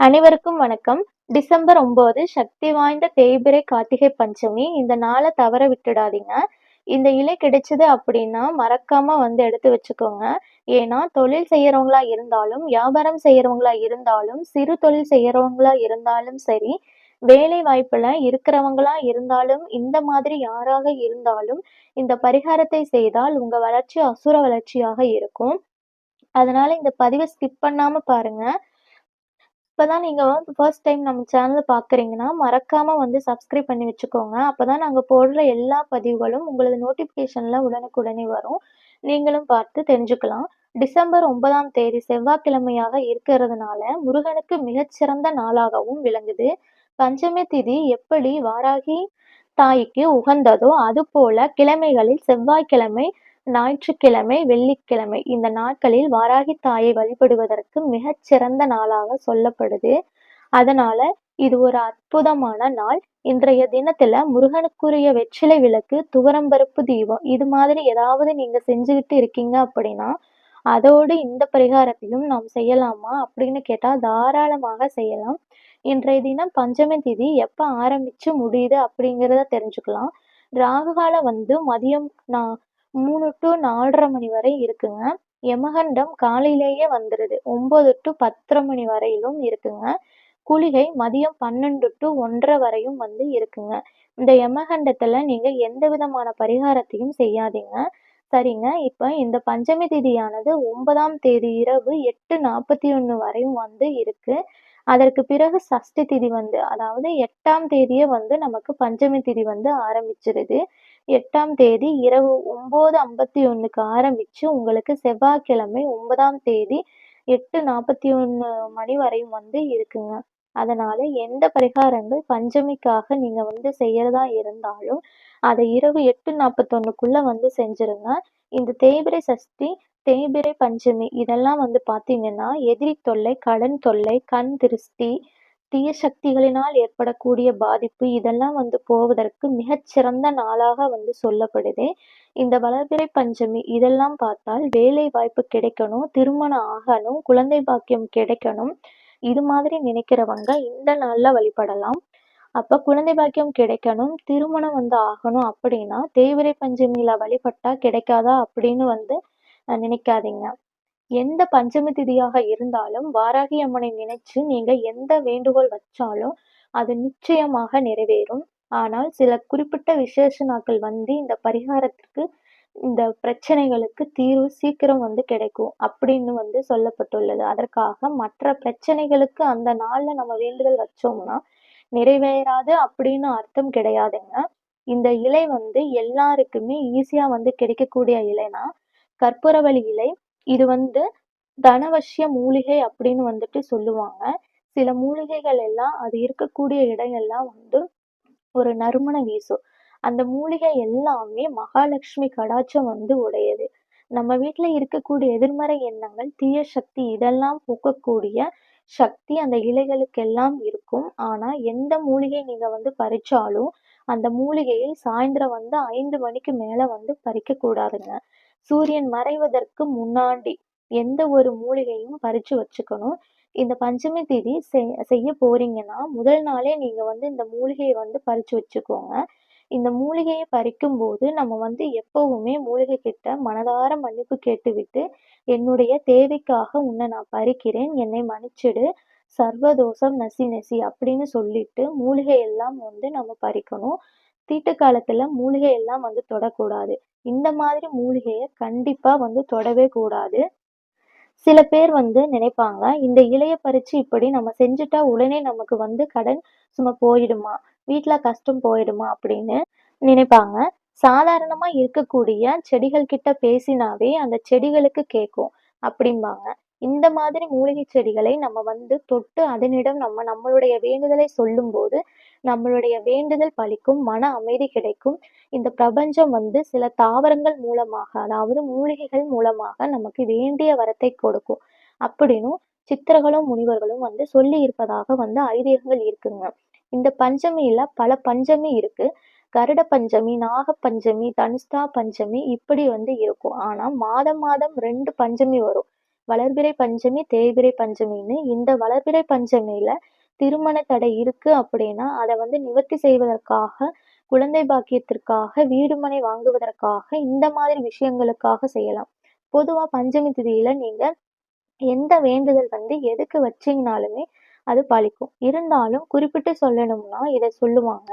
அனைவருக்கும் வணக்கம். டிசம்பர் ஒன்பது சக்தி வாய்ந்த தேய்பிரை கார்த்திகை பஞ்சமி. இந்த நாளை தவற விட்டுடாதீங்க. இந்த இலை கிடைச்சது அப்படின்னா மறக்காம வந்து எடுத்து வச்சுக்கோங்க. ஏன்னா தொழில் செய்யறவங்களா இருந்தாலும் வியாபாரம் செய்யறவங்களா இருந்தாலும் சிறு தொழில் செய்யறவங்களா இருந்தாலும் சரி வேலை வாய்ப்புல இருக்கிறவங்களா இருந்தாலும் இந்த மாதிரி யாராக இருந்தாலும் இந்த பரிகாரத்தை செய்தால் உங்க வளர்ச்சி அசுர வளர்ச்சியாக இருக்கும். அதனால இந்த பதிவை ஸ்கிப் பண்ணாம பாருங்க. இப்பதான் நீங்கள் வந்து ஃபர்ஸ்ட் டைம் நம்ம சேனலை பார்க்குறீங்கன்னா மறக்காமல் வந்து சப்ஸ்கிரைப் பண்ணி வச்சுக்கோங்க. அப்போ தான் நாங்கள் போடுற எல்லா பதிவுகளும் உங்களது நோட்டிஃபிகேஷனில் உடனுக்குடனே வரும். நீங்களும் பார்த்து தெரிஞ்சுக்கலாம். டிசம்பர் ஒன்பதாம் தேதி செவ்வாய்க்கிழமையாக இருக்கிறதுனால முருகனுக்கு மிகச்சிறந்த நாளாகவும் விளங்குது. பஞ்சமி திதி எப்படி வாராகி தாய்க்கு உகந்ததோ அதுபோல கிழமைகளில் செவ்வாய்க்கிழமை ஞாயிற்றுக்கிழமை வெள்ளிக்கிழமை இந்த நாட்களில் வாராகி தாயை வழிபடுவதற்கு மிகச் சிறந்த நாளாக சொல்லப்படுது. அதனால இது ஒரு அற்புதமான நாள். இன்றைய தினத்துல முருகனுக்குரிய வெற்றிலை விளக்கு துவரம்பருப்பு தீபம் இது மாதிரி ஏதாவது நீங்க செஞ்சுக்கிட்டு இருக்கீங்க அப்படின்னா அதோடு இந்த பரிகாரத்தையும் நாம் செய்யலாமா அப்படின்னு கேட்டா தாராளமாக செய்யலாம். இன்றைய தினம் பஞ்சமி திதி எப்ப ஆரம்பிச்சு முடியுது அப்படிங்கிறத தெரிஞ்சுக்கலாம். ராகுகாலம் வந்து மதியம் நான் மூணு டு நாலரை மணி வரை இருக்குங்க. யமகண்டம் காலையிலேயே வந்துடுது ஒம்பது டு பத்தரை மணி வரையிலும் இருக்குங்க. குளிகை மதியம் பன்னெண்டு டு ஒன்றரை வரையும் வந்து இருக்குங்க. இந்த யமகண்டத்தில் நீங்கள் எந்த விதமான பரிகாரத்தையும் செய்யாதீங்க. சரிங்க. இப்போ இந்த பஞ்சமி திதியானது ஒன்பதாம் தேதி இரவு எட்டு நாற்பத்தி ஒன்று வரையும் வந்து இருக்குது அதற்கு பிறகு சஷ்டி திதி வந்து அதாவது எட்டாம் தேதியே வந்து நமக்கு பஞ்சமி திதி வந்து ஆரம்பிச்சிருது. எட்டாம் தேதி இரவு ஒம்பது ஐம்பத்தி ஒன்றுக்கு ஆரம்பிச்சு உங்களுக்கு செவ்வாய்க்கிழமை ஒன்பதாம் தேதி எட்டு நாற்பத்தி ஒன்று மணி வரையும் வந்து இருக்குங்க. அதனால எந்த பரிகாரங்கள் பஞ்சமிக்காக நீங்க வந்து செய்யறதா இருந்தாலும் அதை இரவு எட்டு நாற்பத்தொன்னுக்குள்ள வந்து செஞ்சிருங்க. இந்த தேய்பிரை சஷ்டி தேய்பிரை பஞ்சமி. இதெல்லாம் வந்து பார்த்தீங்கன்னா எதிரி தொல்லை கடன் தொல்லை கண் திருஷ்டி தீய சக்திகளினால் ஏற்படக்கூடிய பாதிப்பு இதெல்லாம் வந்து போவதற்கு மிகச்சிறந்த நாளாக வந்து சொல்லப்படுது. இந்த வளர்பிறை பஞ்சமி இதெல்லாம் பார்த்தால் வேலை வாய்ப்பு கிடைக்கணும் திருமணம் ஆகணும் குழந்தை பாக்கியம் கிடைக்கணும் இது மாதிரி நினைக்கிறவங்க இந்த நாள்ல வழிபடலாம். அப்ப குழந்தை பாக்கியம் கிடைக்கணும் திருமணம் வந்து ஆகணும் அப்படின்னா தேய்பிறை பஞ்சமியில வழிபட்டா கிடைக்காதா அப்படின்னு வந்து நினைக்காதீங்க. எந்த பஞ்சமி திதியாக இருந்தாலும் வாராகி அம்மனை நினைச்சு நீங்க எந்த வேண்டுகோள் வச்சாலும் அது நிச்சயமாக நிறைவேறும். ஆனால் சில குறிப்பிட்ட விசேஷ நாட்கள் வந்து இந்த பரிகாரத்திற்கு இந்த பிரச்சனைகளுக்கு தீர்வு சீக்கிரம் வந்து கிடைக்கும் அப்படின்னு வந்து சொல்லப்பட்டுள்ளது. அதற்காக மற்ற பிரச்சனைகளுக்கு அந்த நாள்ல நம்ம வேண்டுதல் வச்சோம்னா நிறைவேறாது அப்படின்னு அர்த்தம் கிடையாதுங்க. இந்த இலை வந்து எல்லாருக்குமே ஈஸியா வந்து கிடைக்கக்கூடிய இலைனா கற்பூரவள்ளி இலை. இது வந்து தனவசிய மூலிகை அப்படின்னு வந்துட்டு சொல்லுவாங்க. சில மூலிகைகள் எல்லாம் அது இருக்கக்கூடிய இடங்கள்லாம் வந்து ஒரு நறுமண வீசும் அந்த மூலிகை எல்லாமே மகாலட்சுமி கடாட்சம் வந்து உடையது. நம்ம வீட்டுல இருக்கக்கூடிய எதிர்மறை எண்ணங்கள் தீய சக்தி இதெல்லாம் போக்கக்கூடிய சக்தி அந்த இலைகளுக்கெல்லாம் இருக்கும். ஆனா எந்த மூலிகை நீங்க வந்து பறிச்சாலும் அந்த மூலிகையை சாயந்தரம் வந்து ஐந்து மணிக்கு மேல வந்து பறிக்க கூடாதுங்க சூரியன் மறைவதற்கு முன்னாடி எந்த ஒரு மூலிகையும் பறிச்சு வச்சுக்கணும். இந்த பஞ்சமி தேதி செய் செய்ய போறீங்கன்னா முதல் நாளே நீங்க வந்து இந்த மூலிகையை வந்து பறிச்சு வச்சுக்கோங்க. இந்த மூலிகையை பறிக்கும் போது நம்ம வந்து எப்பவுமே மூலிகை கிட்ட மனதார மன்னிப்பு கேட்டுவிட்டு என்னுடைய தேவைக்காக உன்னை நான் பறிக்கிறேன் என்னை மன்னிச்சிடு சர்வதோஷம் நசி நசி அப்படின்னு சொல்லிட்டு மூலிகை எல்லாம் வந்து நம்ம பறிக்கணும். தீட்டு காலத்துல மூலிகை எல்லாம் வந்து தொடக்கூடாது. இந்த மாதிரி மூலிகையை கண்டிப்பா வந்து தொடவே கூடாது. சில பேர் வந்து நினைப்பாங்க இந்த இலைய பறிச்சு இப்படி நம்ம செஞ்சுட்டா உடனே நமக்கு வந்து கடன் சும்மா போயிடுமா? வீட்டுல கஷ்டம் போயிடுமா அப்படின்னு நினைப்பாங்க. சாதாரணமா இருக்கக்கூடிய செடிகள் கிட்ட பேசினாவே அந்த செடிகளுக்கு கேட்கும் அப்படிம்பாங்க. இந்த மாதிரி மூலிகை செடிகளை நம்ம வந்து தொட்டு அதனிடம் நம்ம நம்மளுடைய வேண்டுதலை சொல்லும்போது நம்மளுடைய வேண்டுதல் பலிக்கும் மன அமைதி கிடைக்கும். இந்த பிரபஞ்சம் வந்து சில தாவரங்கள் மூலமாக அதாவது மூலிகைகள் மூலமாக நமக்கு வேண்டிய வரத்தை கொடுக்கும். அப்படின்னும் சித்தர்களும் முனிவர்களும் வந்து சொல்லி இருப்பதாக வந்து ஐதீகங்கள் இருக்குங்க. இந்த பஞ்சமியில பல பஞ்சமி இருக்கு. கருட பஞ்சமி நாக பஞ்சமி தனுஷ்டா பஞ்சமி இப்படி வந்து இருக்கும். ஆனா மாதம் மாதம் ரெண்டு பஞ்சமி வரும். வளர்பிறை பஞ்சமி தேய்பிறை பஞ்சமின்னு இந்த வளர்பிறை பஞ்சமியில திருமண தடை இருக்கு அப்படின்னா அதை வந்து நிவர்த்தி செய்வதற்காக குழந்தை பாக்கியத்திற்காக வீடுமனை வாங்குவதற்காக இந்த மாதிரி விஷயங்களுக்காக செய்யலாம். பொதுவா பஞ்சமி திதியில நீங்க எந்த வேண்டுதல் வந்து எதுக்கு வச்சீங்கனாலுமே அது பழிக்கும். இருந்தாலும் குறிப்பிட்டு சொல்லணும்னா இதை சொல்லுவாங்க.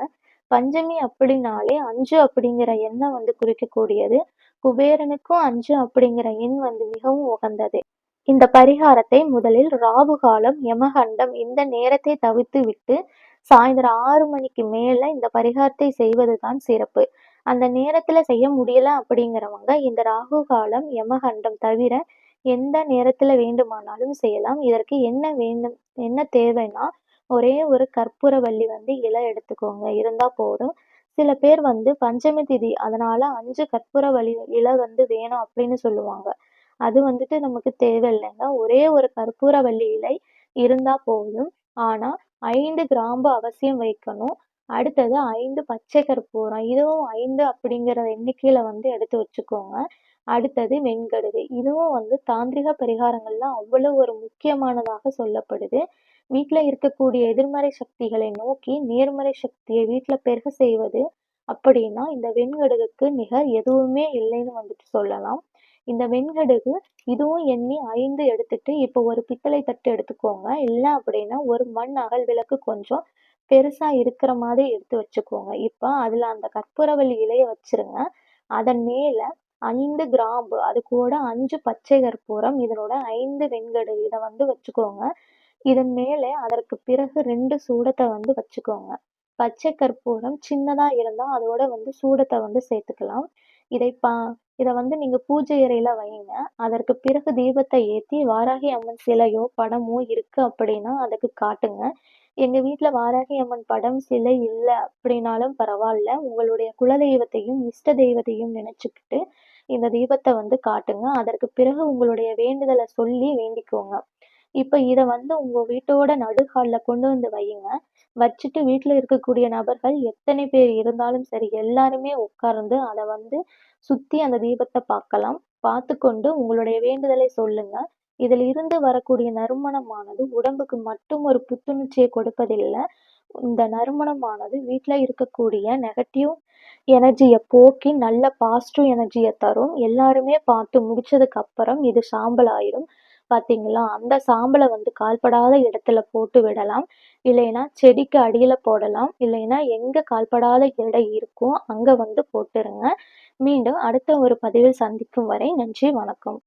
பஞ்சமி அப்படின்னாலே அஞ்சு அப்படிங்கிற எண்ணம் வந்து குறிக்கக்கூடியது. குபேரனுக்கும் அஞ்சு அப்படிங்கிற எண் வந்து மிகவும் உகந்தது. இந்த பரிகாரத்தை முதலில் ராகு காலம் யமகண்டம் இந்த நேரத்தை தவிர்த்து விட்டு சாயந்தரம் ஆறு மணிக்கு மேல இந்த பரிகாரத்தை செய்வதுதான் சிறப்பு. அந்த நேரத்துல செய்ய முடியல அப்படிங்கிறவங்க இந்த ராகு காலம் யமகண்டம் தவிர எந்த நேரத்துல வேண்டுமானாலும் செய்யலாம். இதற்கு என்ன வேண்டும் என்ன தேவைன்னா ஒரே ஒரு கற்பூரவள்ளி வந்து இலை எடுத்துக்கோங்க. இருந்தா போதும். சில பேர் வந்து பஞ்சமி திதி அதனால அஞ்சு கற்பூரவள்ளி இலை வந்து வேணும் அப்படின்னு சொல்லுவாங்க. அது வந்துட்டு நமக்கு தேவையில்லைங்க. ஒரே ஒரு கற்பூரவள்ளி இலை இருந்தா போதும். ஆனா ஐந்து கிராம்பு அவசியம் வைக்கணும். அடுத்தது ஐந்து பச்சை கற்பூரம். இதுவும் ஐந்து அப்படிங்கிற எண்ணிக்கையில வந்து எடுத்து வச்சுக்கோங்க. அடுத்தது வெண்கடுகு. இதுவும் வந்து தாந்திரிக பரிகாரங்கள்ல அவ்வளவு ஒரு முக்கியமானதாக சொல்லப்படுது. வீட்டுல இருக்கக்கூடிய எதிர்மறை சக்திகளை நோக்கி நேர்மறை சக்தியை வீட்டில் பெருக செய்வது அப்படின்னா இந்த வெண்கடுகுக்கு நிகர் எதுவுமே இல்லைன்னு வந்துட்டு சொல்லலாம். இந்த வெண்கடுகு இதுவும் எண்ணி ஐந்து எடுத்துட்டு இப்போ ஒரு பித்தளை தட்டு எடுத்துக்கோங்க. இல்லை அப்படின்னா ஒரு மண் அகல் விளக்கு கொஞ்சம் பெருசா இருக்கிற மாதிரி எடுத்து வச்சுக்கோங்க. இப்போ அதுல அந்த கற்பூரவள்ளி இலைய வச்சிருங்க. அதன் மேல ஐந்து கிராம்பு அது கூட அஞ்சு பச்சை கற்பூரம் இதனோட ஐந்து வெண்கடு இதை வந்து வச்சுக்கோங்க. இதன் மேலே அதற்கு பிறகு ரெண்டு சூடத்தை வந்து வச்சுக்கோங்க. பச்சை கற்பூரம் சின்னதாக இருந்தால் அதோட வந்து சூடத்தை வந்து சேர்த்துக்கலாம். இதை பா இதை வந்து நீங்கள் பூஜை அறையில் வைங்க. அதற்கு பிறகு தீபத்தை ஏற்றி வாராகி அம்மன் சிலையோ படமோ இருக்கு அப்படின்னா அதுக்கு காட்டுங்க. எங்கள் வீட்டில் வாராகி அம்மன் படம் சிலை இல்லை அப்படின்னாலும் பரவாயில்ல. உங்களுடைய குலதெய்வத்தையும் இஷ்ட தெய்வத்தையும் நினச்சிக்கிட்டு இந்த தீபத்தை வந்து காட்டுங்க. அதற்கு பிறகு உங்களுடைய வேண்டுதலை சொல்லி வேண்டிக்கோங்க. இப்போ இதை வந்து உங்கள் வீட்டோட நடுகாலில் கொண்டு வந்து வையுங்க. வச்சுட்டு வீட்டில் இருக்கக்கூடிய நபர்கள் எத்தனை பேர் இருந்தாலும் சரி எல்லாருமே உட்கார்ந்து அதை வந்து சுற்றி அந்த தீபத்தை பார்க்கலாம் பார்த்து கொண்டு உங்களுடைய வேண்டுதலை சொல்லுங்க. இதில் இருந்து வரக்கூடிய நறுமணமானது உடம்புக்கு மட்டும் ஒரு புத்துணர்ச்சியை கொடுப்பதில்லை. இந்த நறுமணமானது வீட்டில் இருக்கக்கூடிய நெகட்டிவ் எனர்ஜியை போக்கி நல்ல பாசிட்டிவ் எனர்ஜியை தரும். எல்லாருமே பார்த்து முடிச்சதுக்கு அப்புறம் இது சாம்பல் ஆயிடும் பார்த்தீங்களா அந்த சாம்பலை வந்து கால்படாத இடத்துல போட்டு விடலாம். இல்லைன்னா செடிக்கு அடியில் போடலாம். இல்லைன்னா எங்கே கால்படாத இடம் இருக்கோ அங்கே வந்து போட்டுருங்க. மீண்டும் அடுத்த ஒரு பதிவில் சந்திக்கும் வரை நன்றி வணக்கம்.